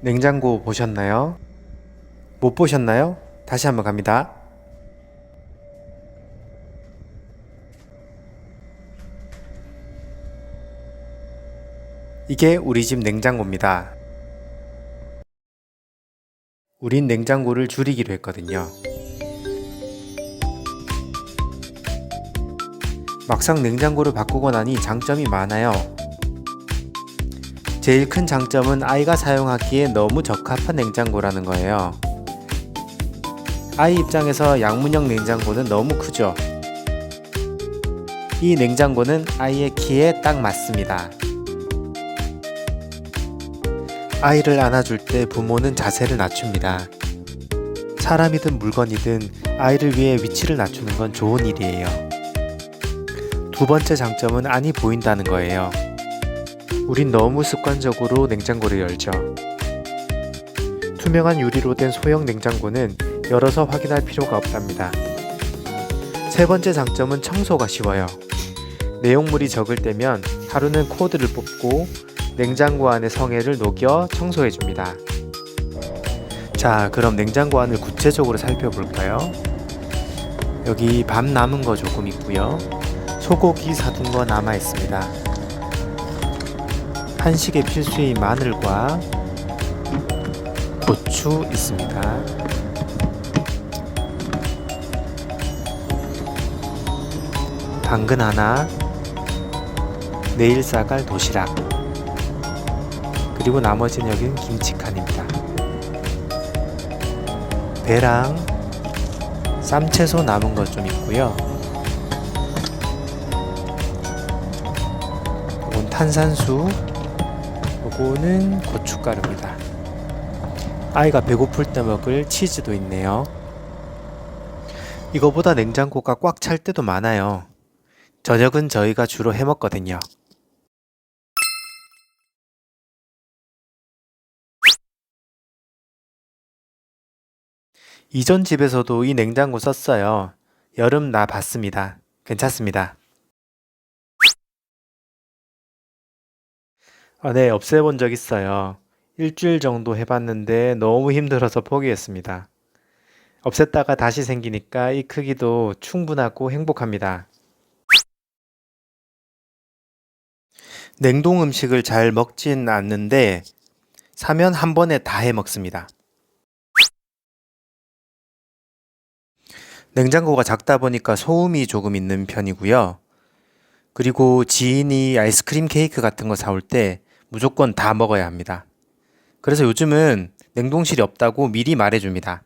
냉장고 보셨나요? 못 보셨나요? 다시 한번 갑니다. 이게 우리 집 냉장고입니다. 우린 냉장고를 줄이기로 했거든요. 막상 냉장고를 바꾸고 나니 장점이 많아요. 제일 큰 장점은 아이가 사용하기에 너무 적합한 냉장고라는 거예요. 아이 입장에서 양문형 냉장고는 너무 크죠. 이 냉장고는 아이의 키에 딱 맞습니다. 아이를 안아줄 때 부모는 자세를 낮춥니다. 사람이든 물건이든 아이를 위해 위치를 낮추는 건 좋은 일이에요. 두 번째 장점은 안이 보인다는 거예요. 우린 너무 습관적으로 냉장고를 열죠. 투명한 유리로 된 소형 냉장고는 열어서 확인할 필요가 없답니다. 세 번째 장점은 청소가 쉬워요. 내용물이 적을 때면 하루는 코드를 뽑고 냉장고 안의 성에를 녹여 청소해 줍니다. 자, 그럼 냉장고 안을 구체적으로 살펴볼까요? 여기 밥 남은 거 조금 있고요. 소고기 사둔 거 남아 있습니다. 한식의 필수인 마늘과 고추 있습니다. 당근 하나, 내일 싸갈 도시락, 그리고 나머지는 여기는 김치칸입니다. 배랑 쌈채소 남은 것 좀 있고요. 탄산수, 요거는 고춧가루입니다. 아이가 배고플 때 먹을 치즈도 있네요. 이거보다 냉장고가 꽉 찰 때도 많아요. 저녁은 저희가 주로 해 먹거든요. 이전 집에서도 이 냉장고 썼어요. 여름 나 봤습니다. 괜찮습니다. 아, 네, 없애본 적 있어요. 일주일 정도 해봤는데 너무 힘들어서 포기했습니다. 없앴다가 다시 생기니까 이 크기도 충분하고 행복합니다. 냉동 음식을 잘 먹진 않는데 사면 한 번에 다 해 먹습니다. 냉장고가 작다 보니까 소음이 조금 있는 편이고요. 그리고 지인이 아이스크림 케이크 같은 거 사올 때 무조건 다 먹어야 합니다. 그래서 요즘은 냉동실이 없다고 미리 말해줍니다.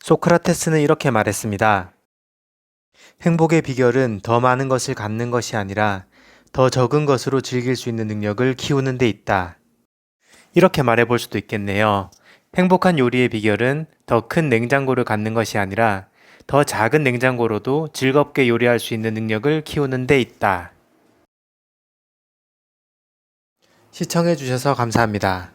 소크라테스는 이렇게 말했습니다. 행복의 비결은 더 많은 것을 갖는 것이 아니라 더 적은 것으로 즐길 수 있는 능력을 키우는 데 있다. 이렇게 말해 볼 수도 있겠네요. 행복한 요리의 비결은 더 큰 냉장고를 갖는 것이 아니라 더 작은 냉장고로도 즐겁게 요리할 수 있는 능력을 키우는 데 있다. 시청해주셔서 감사합니다.